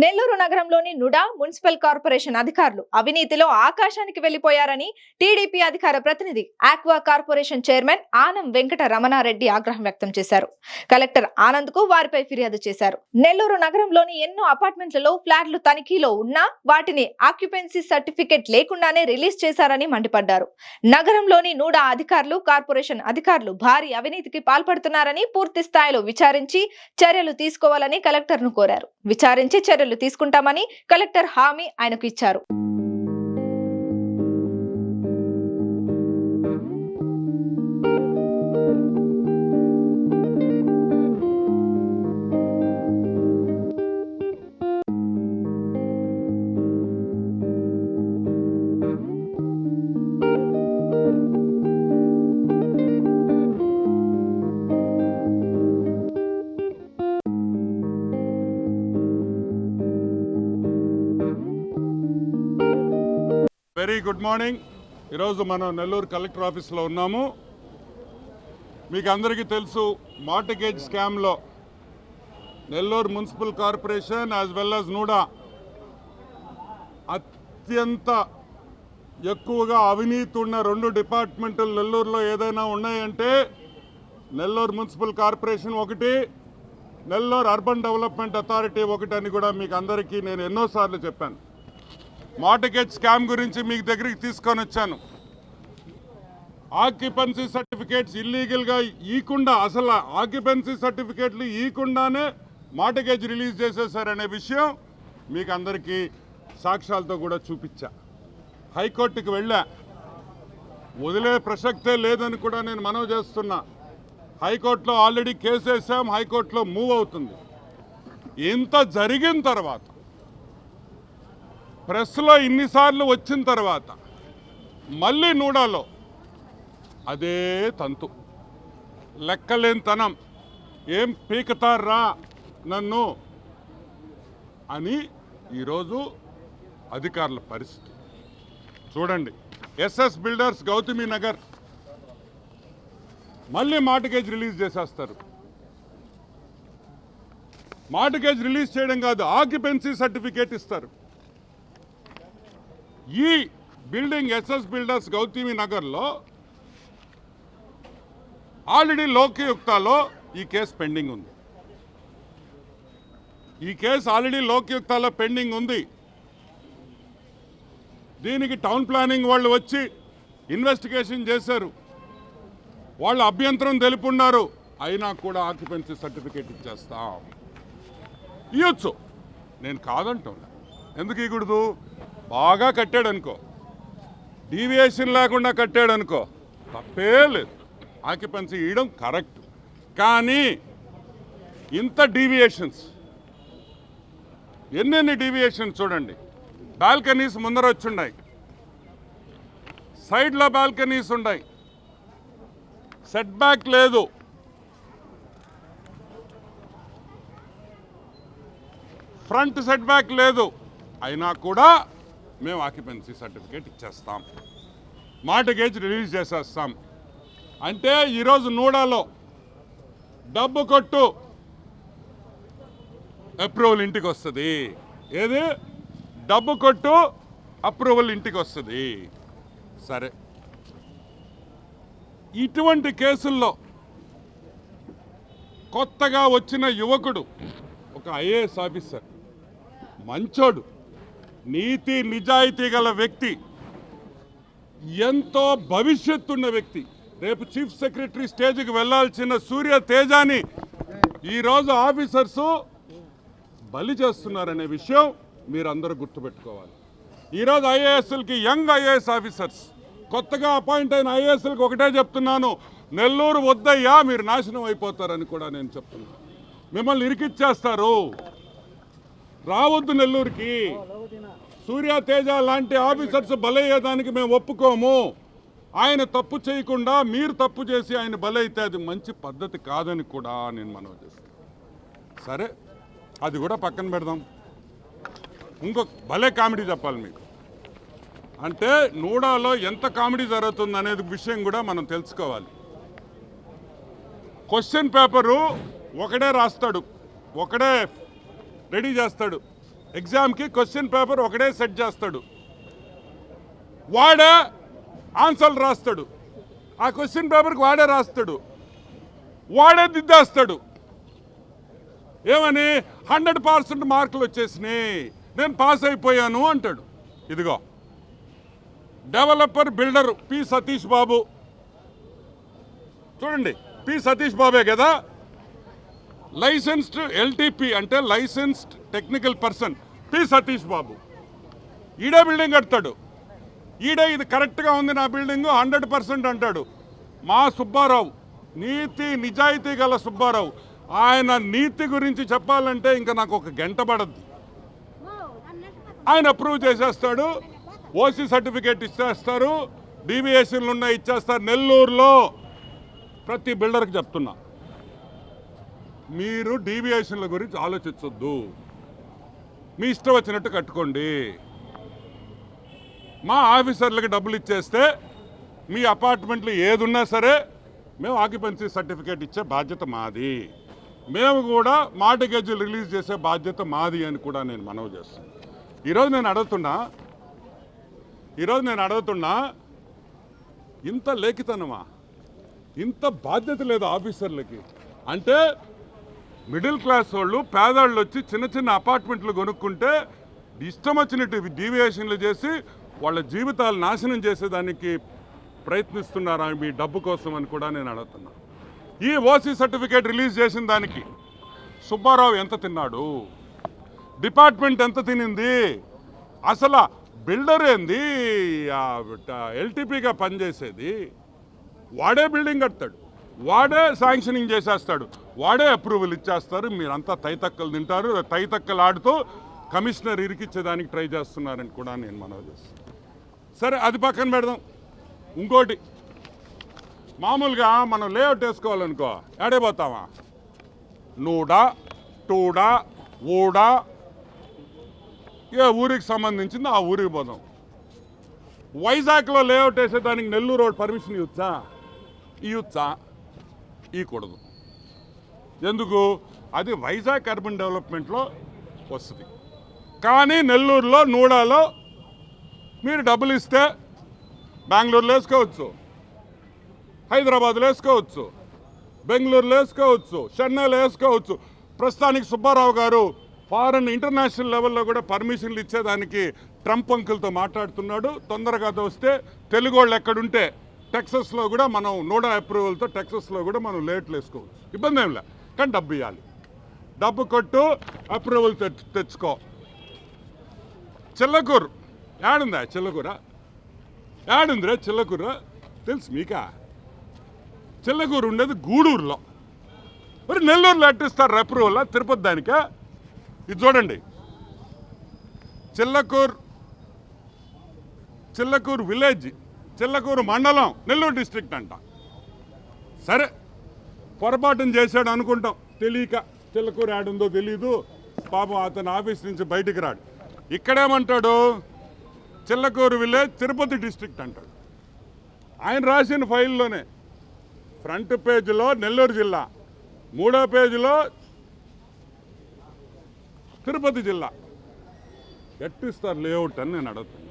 నెల్లూరు నగరంలోని NUDA municipal corporation అధికారులు అవినీతిలో ఆకాశానికి వెళ్ళిపోయారని టీడీపీ అధికార ప్రతినిధి aqua corporation chairman Anam Venkata Ramana Reddy ఆగ్రహం వ్యక్తం చేశారు. కలెక్టర్ ఆనంద్కు వారిపై ఫిర్యాదు చేశారు. నెల్లూరు నగరంలోని ఎన్నో అపార్ట్మెంట్లలో ఫ్లాట్లు తనిఖీలో ఉన్నా వాటిని ఆక్యుపెన్సీ సర్టిఫికెట్ లేకుండానే రిలీజ్ చేశారని మండిపడ్డారు. నగరంలోని నూడా అధికారులు కార్పొరేషన్ అధికారులు భారీ అవినీతికి పాల్పడుతున్నారని పూర్తి స్థాయిలో విచారించి చర్యలు తీసుకోవాలని కలెక్టర్ను కోరారు. విచారించి చర్యలు తీసుకుంటామని కలెక్టర్ హామీ ఆయనకు ఇచ్చారు. Very good morning. ఈరోజు మనం నెల్లూరు కలెక్టర్ ఆఫీస్లో ఉన్నాము. మీకు అందరికీ తెలుసు మార్టిగేజ్ స్కామ్లో Nellore municipal corporation as well as NUDA అత్యంత ఎక్కువగా అవినీతి ఉన్న రెండు డిపార్ట్మెంట్లు నెల్లూరులో ఏదైనా ఉన్నాయంటే నెల్లూరు మున్సిపల్ కార్పొరేషన్ ఒకటి నెల్లూరు అర్బన్ డెవలప్మెంట్ అథారిటీ ఒకటి అని కూడా మీకు అందరికీ నేను ఎన్నోసార్లు చెప్పాను. మార్టికేజ్ స్కామ్ గురించి మీ దగ్గరికి తీసుకొని వచ్చాను. ఆక్యుపెన్సీ సర్టిఫికేట్స్ ఇల్లీగల్గా ఇవ్వకుండా అసలు ఆక్యుపెన్సీ సర్టిఫికేట్లు ఇవ్వకుండానే మార్టిగేజ్ రిలీజ్ చేసేసారనే విషయం మీకు అందరికీ సాక్ష్యాలతో కూడా చూపించా. హైకోర్టుకి వెళ్ళా. వదిలే ప్రసక్తే లేదని కూడా నేను మనవి చేస్తున్నా. హైకోర్టులో ఆల్రెడీ కేసు వేసాం హైకోర్టులో మూవ్ అవుతుంది. ఇంత జరిగిన తర్వాత ప్రెస్లో ఇన్నిసార్లు వచ్చిన తర్వాత మళ్ళీ నూడాలో అదే తంతు. లెక్కలేనితనం. ఏం పీకతారా నన్ను అని ఈరోజు అధికారుల పరిస్థితి. చూడండి ఎస్ఎస్ బిల్డర్స్ గౌతమి నగర్ మళ్ళీ మార్టిగేజ్ రిలీజ్ చేసేస్తారు. మార్టిగేజ్ రిలీజ్ చేయడం కాదు ఆక్యుపెన్సీ సర్టిఫికేట్ ఇస్తారు. ఈ బిల్డింగ్ ఎస్ఎస్ బిల్డర్స్ గౌతమి నగర్లో ఆల్రెడీ లోకయుక్తలో ఈ కేసు పెండింగ్ ఉంది. ఈ కేసు ఆల్రెడీ లోకయుక్తలో పెండింగ్ ఉంది. దీనికి టౌన్ ప్లానింగ్ వాళ్ళు వచ్చి ఇన్వెస్టిగేషన్ చేశారు. వాళ్ళు అభ్యంతరం తెలుపున్నారు. అయినా కూడా ఆక్యుపెన్సీ సర్టిఫికేట్ ఇచ్చేస్తాం. ఇవ్వచ్చు నేను కాదంటున్నా ఎందుకు ఇవ్వకూడదు బాగా కట్టాడు అనుకో డీవియేషన్ లేకుండా కట్టాడు అనుకో తప్పే లేదు. ఆక్యుపెన్సీ ఇవ్వడం కరెక్ట్ కానీ ఇంత డీవియేషన్స్ ఎన్నెన్ని డీవియేషన్స్ చూడండి. బాల్కనీస్ ముందర వచ్చున్నాయి సైడ్లో బాల్కనీస్ ఉన్నాయి సెట్ బ్యాక్ లేదు. ఫ్రంట్ సెట్ బ్యాక్ లేదు. అయినా కూడా మేము ఆక్యుపెన్సీ సర్టిఫికేట్ ఇచ్చేస్తాం. మార్టిగేజ్ రిలీజ్ చేసేస్తాం. అంటే ఈరోజు నూడాలో డబ్బు కొట్టు అప్రూవల్ ఇంటికి వస్తుంది. ఏది? డబ్బు కొట్టు అప్రూవల్ ఇంటికి వస్తుంది. సరే. ఇటువంటి కేసుల్లో కొత్తగా వచ్చిన యువకుడు ఒక ఐఏఎస్ ఆఫీసర్ మంచోడు. నీతి నిజాయితీ గల వ్యక్తి ఎంతో భవిష్యత్తున్న వ్యక్తి. రేపు చీఫ్ సెక్రటరీ స్టేజ్కి వెళ్ళాల్సిన సూర్య తేజాని ఈరోజు ఆఫీసర్సు బలి చేస్తున్నారనే విషయం మీరందరూ గుర్తుపెట్టుకోవాలి. ఈరోజు ఐఏఎస్ఎల్కి యంగ్ ఐఏఎస్ ఆఫీసర్స్ కొత్తగా అపాయింట్ అయిన ఐఏఎస్ఎల్కి ఒకటే చెప్తున్నాను నెల్లూరు వద్దయ్యా మీరు నాశనం అయిపోతారని కూడా నేను చెప్తున్నాను. మిమ్మల్ని ఇరికిచ్చేస్తారు. రావద్దు నెల్లూరుకి. సూర్య తేజ లాంటి ఆఫీసర్స్ బలయ్యేదానికి మేము ఒప్పుకోము. ఆయన తప్పు చేయకుండా మీరు తప్పు చేసి ఆయన బలైతే అది మంచి పద్ధతి కాదని కూడా నేను మనవి చేస్తాను. సరే అది కూడా పక్కన పెడదాం. ఇంకొక భలే కామెడీ చెప్పాలి మీకు. అంటే నూడాలో ఎంత కామెడీ జరుగుతుంది అనేది విషయం కూడా మనం తెలుసుకోవాలి. క్వశ్చన్ పేపరు ఒకడే రాస్తాడు ఒకడే రెడీ చేస్తాడు. ఎగ్జామ్కి క్వశ్చన్ పేపర్ ఒకడే సెట్ చేస్తాడు. వాడే ఆన్సర్లు రాస్తాడు. ఆ క్వశ్చన్ పేపర్కి వాడే రాస్తాడు. వాడే దిద్దేస్తాడు. ఏమని? హండ్రెడ్ పర్సెంట్ మార్కులు వచ్చేసినాయి. నేను పాస్ అయిపోయాను అంటాడు. ఇదిగో. Developer builder P Satish Babu. చూడండి పి సతీష్ బాబే కదా? లైసెన్స్డ్ ఎల్టీపీ అంటే licensed technical person P Satish Babu. ఈడే బిల్డింగ్ కడతాడు. ఈడే ఇది కరెక్ట్గా ఉంది నా బిల్డింగ్ హండ్రెడ్ పర్సెంట్ అంటాడు. మా సుబ్బారావు నీతి నిజాయితీ గల సుబ్బారావు. ఆయన నీతి గురించి చెప్పాలంటే ఇంకా నాకు ఒక గంట పడద్ది. ఆయన అప్రూవ్ చేసేస్తాడు ఓసీ సర్టిఫికేట్ ఇచ్చేస్తారు డీవీఎస్సీలు ఉన్నాయి ఇచ్చేస్తారు నెల్లూరులో. ప్రతి బిల్డర్కి చెప్తున్నా. మీరు డీవియేషన్ల గురించి ఆలోచించొద్దు. మీ ఇష్టం వచ్చినట్టు కట్టుకోండి. మా ఆఫీసర్లకి డబ్బులు ఇచ్చేస్తే మీ అపార్ట్మెంట్లు ఏదున్నా సరే మేము ఆక్యుపెన్సీ సర్టిఫికేట్ ఇచ్చే బాధ్యత మాది. మేము కూడా మార్టిగేజీలు రిలీజ్ చేసే బాధ్యత మాది అని కూడా నేను మనవి చేస్తాను. ఈరోజు నేను అడుగుతున్నా ఈరోజు నేను అడుగుతున్నా ఇంత లేఖితనమా? ఇంత బాధ్యత లేదు ఆఫీసర్లకి? అంటే మిడిల్ క్లాస్ వాళ్ళు పేదవాళ్ళు వచ్చి చిన్న చిన్న అపార్ట్మెంట్లు కొనుక్కుంటే ఇష్టం వచ్చినట్టు డీవియేషన్లు చేసి వాళ్ళ జీవితాలు నాశనం చేసేదానికి ప్రయత్నిస్తున్నారా మీ డబ్బు కోసం అని కూడా నేను అడుగుతున్నా. ఈ ఓసీ సర్టిఫికేట్ రిలీజ్ చేసిన దానికి సుబ్బారావు ఎంత తిన్నాడు? డిపార్ట్మెంట్ ఎంత తినింది? అసలు బిల్డర్ ఏంది? ఎల్టీపీగా పనిచేసేది? వాడే బిల్డింగ్ కడతాడు. వాడే శాంక్షనింగ్ చేసేస్తాడు. వాడే అప్రూవల్ ఇచ్చేస్తారు. మీరంతా తైతక్కలు తింటారు. తైతక్కలు ఆడుతూ కమిషనర్ ఇరికిచ్చేదానికి ట్రై చేస్తున్నారని కూడా నేను మనవి చేస్తాను సరే అది పక్కన పెడదాం. ఇంకోటి మామూలుగా మనం లేఅవుట్ వేసుకోవాలనుకో ఏడే పోతావా? నూడా టూడా ఊడా? ఏ ఊరికి సంబంధించింది ఆ ఊరికి పోదాం. వైజాగ్లో లేఅవుట్ వేసేదానికి నెల్లూరు రోడ్ పర్మిషన్ ఇవ్వచ్చా? ఇవ్వచ్చా? ఇవ్వకూడదు. ఎందుకు? అది వైజాగ్ అర్బన్ డెవలప్మెంట్లో వస్తుంది. కానీ నెల్లూరులో నూడాలో మీరు డబ్బులు ఇస్తే బెంగళూరులో వేసుకోవచ్చు. హైదరాబాద్లో వేసుకోవచ్చు. బెంగళూరులో వేసుకోవచ్చు. చెన్నైలో వేసుకోవచ్చు. ప్రస్తుతానికి సుబ్బారావు గారు ఫారెన్ ఇంటర్నేషనల్ లెవెల్లో కూడా పర్మిషన్లు ఇచ్చేదానికి ట్రంప్ అంకుల్తో మాట్లాడుతున్నాడు. తొందరగా అది వస్తే తెలుగు వాళ్ళు ఎక్కడుంటే టెక్సస్లో కూడా మనం నోడా అప్రూవల్తో టెక్సస్లో కూడా మనం లేట్లు వేసుకోవచ్చు. ఇబ్బంది ఏం కానీ డబ్బు ఇవ్వాలి డబ్బు కొట్టు అప్రూవల్ తెచ్చు తెచ్చుకో. చిల్లకూరు. ఏడుందా చిల్లకూర? ఏడుందిరా చిల్లకూర? తెలుసు మీకా? చిల్లకూరు ఉండేది గూడూరులో. మరి నెల్లూరులో అట్టిస్తారు అప్రూవల్ తిరుపతి దానికే? ఇది చూడండి. చిల్లకూరు చిల్లకూరు విలేజ్ చిల్లకూరు మండలం నెల్లూరు డిస్ట్రిక్ట్ అంట. సరే. పొరపాటున చేశాడు అనుకుంటాం. తెలియక చిల్లకూరు ఆడుందో తెలీదు. పాపం అతను ఆఫీస్ నుంచి బయటికి రాడు. ఇక్కడేమంటాడు? చిల్లకూరు విలేజ్ తిరుపతి డిస్ట్రిక్ట్ అంటాడు. ఆయన రాసిన ఫైల్లోనే ఫ్రంట్ పేజీలో నెల్లూరు జిల్లా మూడో పేజీలో తిరుపతి జిల్లా. ఎట్టిస్తారు లేఅవుట్ అని నేను అడుగుతాను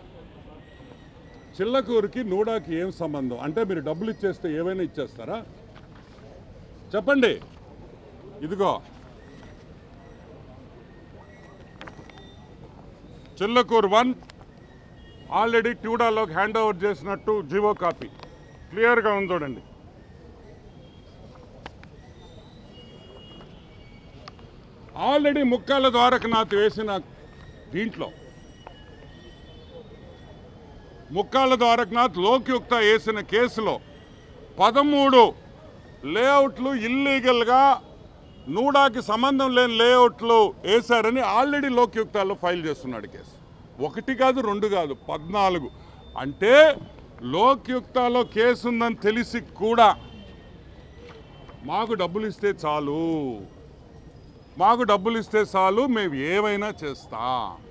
చిల్లకూరుకి నూడాకి ఏం సంబంధం? అంటే మీరు డబ్బులు ఇచ్చేస్తే ఏమైనా ఇచ్చేస్తారా? చెప్పండి. ఇదిగో. చిల్లకూరు వన్ ఆల్రెడీ ట్యూడాలోకి హ్యాండ్ ఓవర్ చేసినట్టు జీవో కాపీ. క్లియర్గా ఉంది చూడండి. ఆల్రెడీ ముక్కాల ద్వారకనాథ్ వేసిన దీంట్లో ముక్కాల ద్వారకనాథ్ లోక్యుక్త వేసిన కేసులో పదమూడు లేఅవుట్లు ఇల్లీగల్గా నూడాకి సంబంధం లేని లేఅవుట్లు వేశారని ఆల్రెడీ లోక్యుక్తాల్లో ఫైల్ చేస్తున్నాడు కేసు. ఒకటి కాదు రెండు కాదు పద్నాలుగు. అంటే లోక్యుక్తాలో కేసు ఉందని తెలిసి కూడా మాకు డబ్బులు ఇస్తే చాలు. మాకు డబ్బులు ఇస్తే చాలు మేము ఏమైనా చేస్తాం.